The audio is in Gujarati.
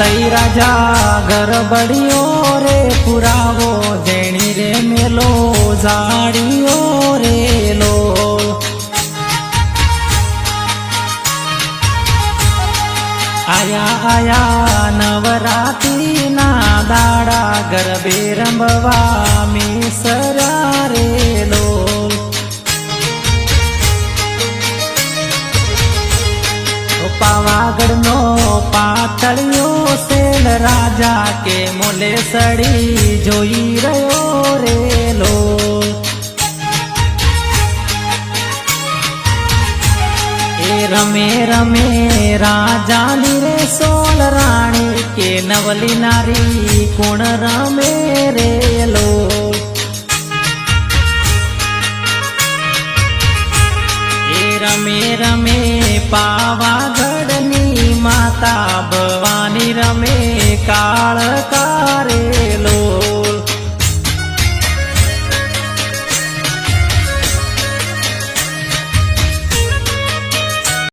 તઈ રાજા ગરબડીઓ રે પુરાવો, જેણી રે મેલો, ઝાડીઓ રે લો. આયા આયા નવરાત્રી ના દાડા, ગરબે રમવા પાવાગઢનો પાતળિયો સેલ રાજા કે મોલે સડી જોઈ રહ્યો રેલો એ રમે રમે રાજાની રે સોલ રાણી કે નવલી નારી કોણ રમે રેલો રમે રમે પાવાગઢની किताब